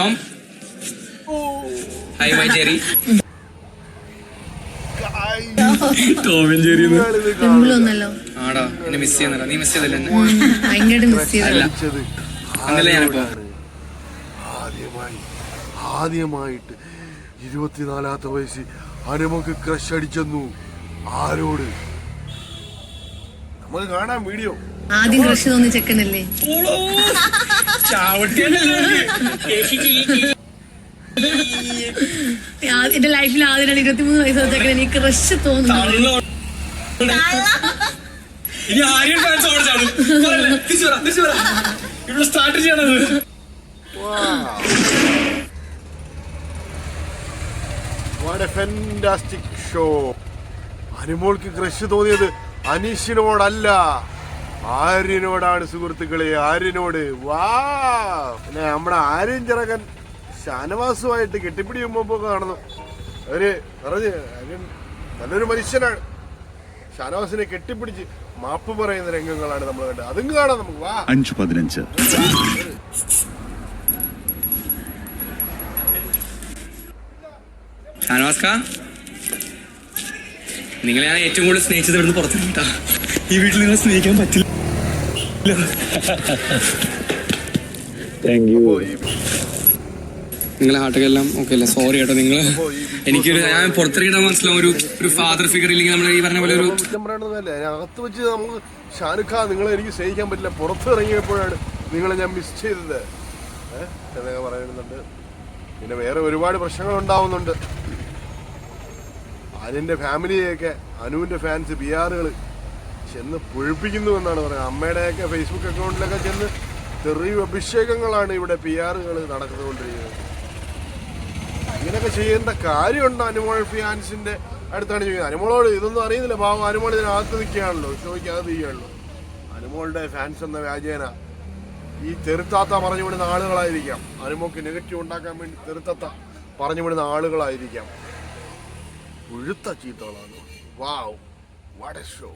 Tom Hi, my Jerry Jerry ആടാ എന്നെ miss ചെയ്യുന്നല്ല നീ മിസ് ചെയ്തല്ലേ എന്നെ ഭയങ്കരമായിട്ട് മിസ് അങ്ങനല്ല ഞാനിപ്പോ? ആദ്യമായി ആദ്യമായിട്ട് ഇരുപത്തിനാലാമത്തെ വയസ്സിൽ അനുമക്ക് ക്രഷ് അടിച്ചെന്നു. ആരോട്? നമുക്ക് കാണാം വീഡിയോ ആദ്യം ക്രഷ് തോന്നി ചെക്കനല്ലേ? എന്റെ ലൈഫിൽ ആദ്യമാണ് ഇരുപത്തിമൂന്ന് വയസ്സ് വെച്ചാൽ എനിക്ക് ക്രഷ് തോന്നുന്നു ഇനി ഫാൻസ് അവിടെ ചാടും. പറയല്ലേ? തിരിച്ച് പറ, തിരിച്ച് പറ. ഇവിടെ സ്റ്റാർട്ട് ചെയ്യണത്. വാട്ട് എ ഫെന്റാസ്റ്റിക് ഷോ അനുമോൾക്ക് ക്രഷ് തോന്നിയത് അനീഷിനോടല്ല. ആര്യനോടാണ് സുഹൃത്തുക്കളെ ആര്യനോട്. വാ! പിന്നെ നമ്മുടെ ആര്യൻ ചിറകൻ ഷാനവാസുമായിട്ട് കെട്ടിപ്പിടിക്കുമ്പോ കാണുന്നു. അവർ പറഞ്ഞ് ആര്യൻ നല്ലൊരു മനുഷ്യനാണ്. ഷാനവാസിനെ കെട്ടിപ്പിടിച്ച് മാപ്പ് പറയുന്ന രംഗങ്ങളാണ് നമ്മൾ കണ്ടത്. അതും കാണാം നമുക്ക്. വാ. അഞ്ച് പതിനഞ്ച്. ഷാനവാസ്ക നിങ്ങളെ ഞാൻ ഏറ്റവും കൂടുതൽ സ്നേഹിച്ചത് ഇവിടുന്ന് പുറത്തിറങ്ങിട്ടാ ഈ വീട്ടിൽ നിന്ന് സ്നേഹിക്കാൻ പറ്റില്ല. അപ്പോ ഈ നിങ്ങളെ ഹാട്ടുകെല്ലാം എല്ലാം ഓക്കെ അല്ലേ? സോറി കേട്ടോ നിങ്ങൾ എനിക്കൊരു ഞാൻ പുറത്തിറങ്ങിയിട്ട് മനസ്സിലാവും. ഒരു ഒരു ഫാദർ ഫിഗർ ഇല്ലെങ്കിൽ നമ്മൾ ഈ പറഞ്ഞ പോലെ ഒരു കുറ്റം പറയണതല്ല അകത്ത് വെച്ച് നമുക്ക് ഷാനുഖ നിങ്ങളെ എനിക്ക് സ്നേഹിക്കാൻ പറ്റില്ല. പുറത്തിറങ്ങിയപ്പോഴാണ് നിങ്ങളെ ഞാൻ മിസ് ചെയ്തത്. ഏഹ് എന്നൊക്കെ പറയുന്നുണ്ട്. പിന്നെ വേറെ ഒരുപാട് പ്രശ്നങ്ങൾ ഉണ്ടാവുന്നുണ്ട്. അനുവിന്റെ ഫാമിലിയൊക്കെ അനുവിന്റെ ഫാൻസ് ആറുകൾ ചെന്ന് പുഴിപ്പിക്കുന്നു എന്നാണ് പറയുന്നത്. അമ്മയുടെയൊക്കെ ഫേസ്ബുക്ക് അക്കൗണ്ടിലൊക്കെ ചെന്ന് ചെറിയ അഭിഷേകങ്ങളാണ് ഇവിടെ പി ആറുകൾ നടന്നുകൊണ്ടിരിക്കുന്നത് ഇങ്ങനെയൊക്കെ ചെയ്യേണ്ട കാര്യമുണ്ട് അനുമോൾ ഫിയാൻസിന്റെ അടുത്താണ് ചോദിക്കുന്നത്. അനുമോളോട് ഇതൊന്നും അറിയുന്നില്ല. പാവം അനുമോൾ ഇതിനകത്ത് നിൽക്കുകയാണല്ലോ. ചോദിക്കാതെ നിൽക്കുകയാണല്ലോ അനുമോളുടെ ഫാൻസ് എന്ന വ്യാജേന ഈ തെരുത്താത്ത പറഞ്ഞു വിടുന്ന ആളുകളായിരിക്കാം. അനുമോക്ക് നെഗറ്റീവ് ഉണ്ടാക്കാൻ വേണ്ടി തെരുത്താത്ത പറഞ്ഞു വിടുന്ന ആളുകളായിരിക്കാം. ഉഴുത്ത ചീത്തകളാണ്. Wow what a show